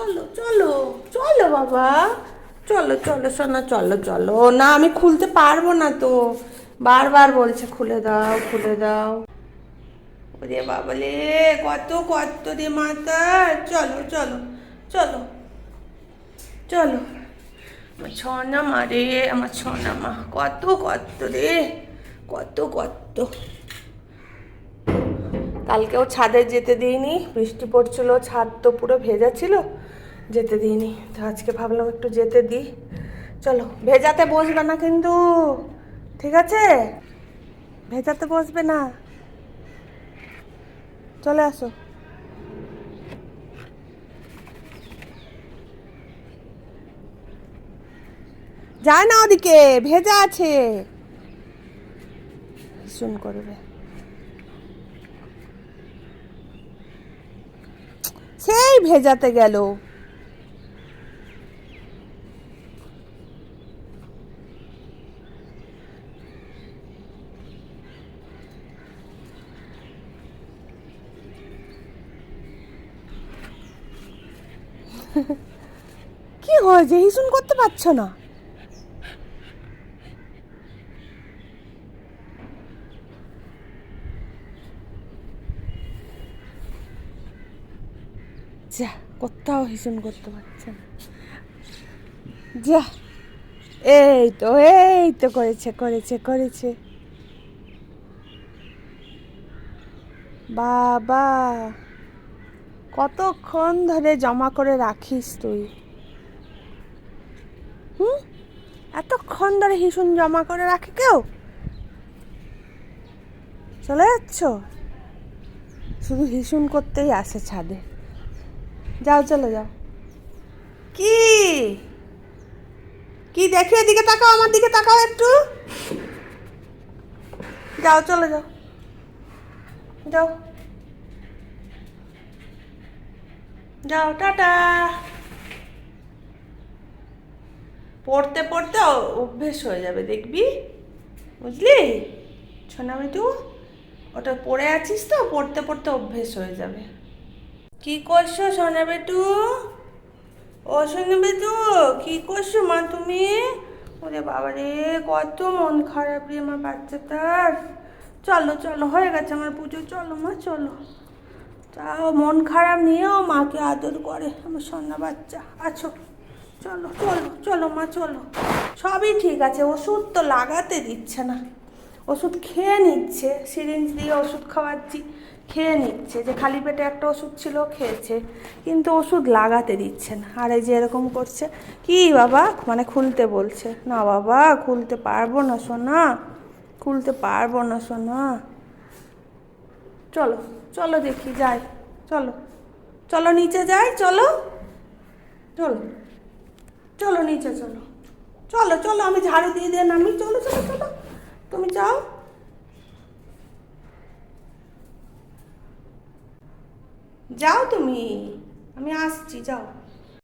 চলো চলো চলো বাবা। চলো চলো, সোনা, চলো চলো। না, আমি খুলতে পারব না তো। বারবার বলছে, খুলে দাও খুলে দাও। ওরে বাবালে কত কত রে মাতা। চলো চলো চলো চলো। আমার ছনা মা রে, আমার ছনা মা, কত কত রে, কত কত কালকেও ছাদে যেতে দিইনি, বৃষ্টি পড়ছিল, ছাদ তো পুরো ভেজা ছিল। যেতে দিইনি। তো আজকে ভাবলাম একটু যেতে দিই। চলো, ভেজাতে বসবে না কিন্তু। ঠিক আছে? ভেজাতে বসবে না। চলে আসো। যায় না ওদিকে, ভেজা আছে। শুন করবে। সেই ভেজাতে গেল। কি হয়েছে হিসুন করতে পারছ না? যা, কোথাও হিসুন করতে পারছে না। যা, এই তো এই তো করেছে করেছে করেছে। বাবা! কতক্ষণ ধরে জমা করে রাখিস তুই? হুম? এতক্ষণ ধরে হিসুন জমা করে রাখে কেউ? চলে যাচ্ছ? শুধু হিসুন করতেই আসে ছাদে। যাও, চলে যাও। কি? কি দেখে এদিকে তাকাও, আমার দিকে তাকাও একটু। যাও, চলে যাও। যাও। যাও, টাটা। পড়তে পড়তে অভ্যেস হয়ে যাবে, দেখবি? বুঝলি? ছোনা মিটু ওটা পড়ে আছিস তো? পড়তে পড়তে অভ্যেস হয়ে যাবে। কি করছ সোনা বেটু ও সোনা বেটু কি করছ মা তুমি? ওরে বাবা রে কত মন খারাপ রে আমার বাচ্চাটার। চলো চলো, হয়ে গেছে আমার পুজো। চলো মা, চলো। তাও মন খারাপ নিয়েও মাকে আদর করে, আমার সোনা বাচ্চা। আছো? চলো চলো চলো মা, চলো। সবই ঠিক আছে, ওষুধ তো লাগাতে দিচ্ছে না। ওষুধ খেয়ে নিচ্ছে সিরিঞ্জ দিয়ে ওষুধ খাওয়াচ্ছি, খেয়ে নিচ্ছে। যে খালি পেটে একটা ওষুধ ছিল, খেয়েছে, কিন্তু ওষুধ লাগাতে দিচ্ছে না। আর এই যে এরকম করছে, কি বাবা? মানে খুলতে বলছে। না বাবা, খুলতে পারব না সোনা, খুলতে পারব না সোনা। চলো চলো দেখি, যাই, চলো। চলো নিচে যাই, চলো। চলো চলো নিচে, চলো। চলো চলো, আমি ঝাড়ু দিয়ে দিয়ে নামি। চলো চলো চলো। তুমি যাও। যাও তুমি। আমি আসছি, যাও।